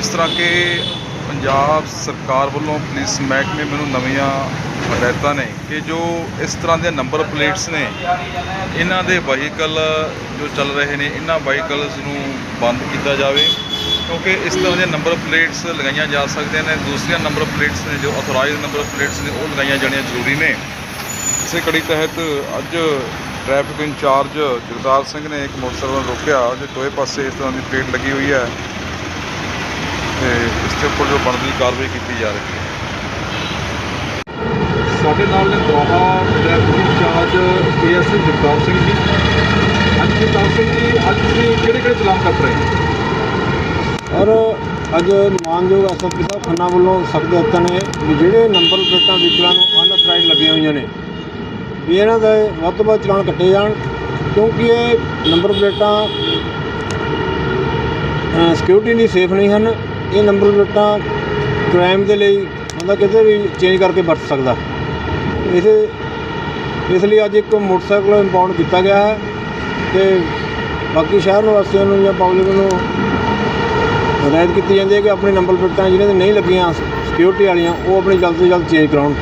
Strike. Punjab ਸਰਕਾਰ ਵੱਲੋਂ police ਮਹਿਕਮੇ ਮੈਨੂੰ ਨਵੀਆਂ ਹਦਾਇਤਾਂ ਨੇ ਕਿ ਜੋ ਇਸ ਤਰ੍ਹਾਂ ਦੇ ਨੰਬਰ ਪਲੇਟਸ ਨੇ, ਇਹਨਾਂ ਦੇ ਵਹੀਕਲ ਜੋ ਚੱਲ ਰਹੇ ਨੇ, ਇਹਨਾਂ ਵਹੀਕਲਸ ਨੂੰ ਬੰਦ ਕੀਤਾ ਜਾਵੇ। ਕਿਉਂਕਿ ਇਸ ਤਰ੍ਹਾਂ ਦੇ ਨੰਬਰ ਪਲੇਟਸ ਲਗਾਈਆਂ ਜਾ ਸਕਦੀਆਂ ਨੇ, ਦੂਸਰੀਆਂ ਨੰਬਰ ਪਲੇਟਸ ਨੇ, ਜੋ ਅਥੋਰਾਈਜ਼ਡ ਨੰਬਰ ਪਲੇਟਸ ਨੇ, ਉਹ ਲਗਾਈਆਂ ਜਾਣੀਆਂ ਜ਼ਰੂਰੀ ਨੇ। ਇਸੇ ਕੜੀ ਤਹਿਤ ਅੱਜ ਟ੍ਰੈਫਿਕ ਇੰਚਾਰਜ ਜਗਤਾਰ ਸਿੰਘ ਨੇ ਇੱਕ ਮੋਟਰਸਾਈਕਲ ਰੋਕਿਆ ਜੋ ਦੋਵੇਂ ਪਾਸੇ ਇਸ ਤਰ੍ਹਾਂ ਦੀ ਪਲੇਟ ਲੱਗੀ ਹੋਈ ਹੈ। ਤੇ ਇਸ ਦੇ ਉੱਪਰ ਜੋ ਬਣਦੀ ਕਾਰਵਾਈ ਕੀਤੀ ਜਾ ਰਹੀ ਹੈ। ਸਾਡੇ ਨਾਲ ਨੇ ਦੋਹਾ traffic incharge ASI Jagtar Singh ji. ਅੱਜ ਜਗਤਾਰ ਸਿੰਘ ਜੀ ਅੱਜ ਤੁਸੀਂ ਕਿਹੜੇ ਕਿਹੜੇ ਚਲਾਨ ਕੱਟ ਰਹੇ ਹੋ? ਔਰ ਅੱਜ ਮਾਨਯੋਗ ਐਸਐਸਪੀ ਸਾਹਿਬ ਖੰਨਾ ਵੱਲੋਂ ਸਖਤ ਹਦਾਇਤਾਂ ਨੇ ਵੀ ਜਿਹੜੇ ਨੰਬਰ ਪਲੇਟਾਂ ਵਹੀਕਲਾਂ ਨੂੰ ਅਨਅਥਰਾਈਜ਼ਡ ਲੱਗੀਆਂ ਹੋਈਆਂ ਨੇ ਵੀ ਇਹਨਾਂ ਦੇ ਵੱਧ ਤੋਂ ਵੱਧ ਚਲਾਨ ਕੱਟੇ ਜਾਣ ਕਿਉਂਕਿ ਇਹ ਨੰਬਰ ਪਲੇਟਾਂ ਸਿਕਿਉਰਿਟੀ ਲਈ ਸੇਫ ਨਹੀਂ ਹਨ। ਇਹ ਨੰਬਰ ਪਲੇਟਾਂ ਕ੍ਰਾਈਮ ਦੇ ਲਈ ਬੰਦਾ ਕਿਤੇ ਵੀ ਚੇਂਜ ਕਰਕੇ ਵਰਤ ਸਕਦਾ। ਇਸੇ, ਇਸ ਲਈ ਅੱਜ ਇੱਕ ਮੋਟਰਸਾਈਕਲ ਇੰਪਾਊਂਡ ਕੀਤਾ ਗਿਆ ਹੈ ਤੇ ਬਾਕੀ ਸ਼ਹਿਰ ਨਿਵਾਸੀਆਂ ਨੂੰ ਜਾਂ ਪਬਲਿਕ ਨੂੰ ਹਦਾਇਤ ਕੀਤੀ ਜਾਂਦੀ ਹੈ ਕਿ ਆਪਣੀ ਨੰਬਰ ਪਲੇਟਾਂ ਜਿਹਨਾਂ ਦੇ ਨਹੀਂ ਲੱਗੀਆਂ ਸਿਕਿਉਰਿਟੀ ਵਾਲੀਆਂ, ਉਹ ਆਪਣੀ ਜਲਦ ਤੋਂ ਜਲਦ ਚੇਂਜ ਕਰਾਉਣ।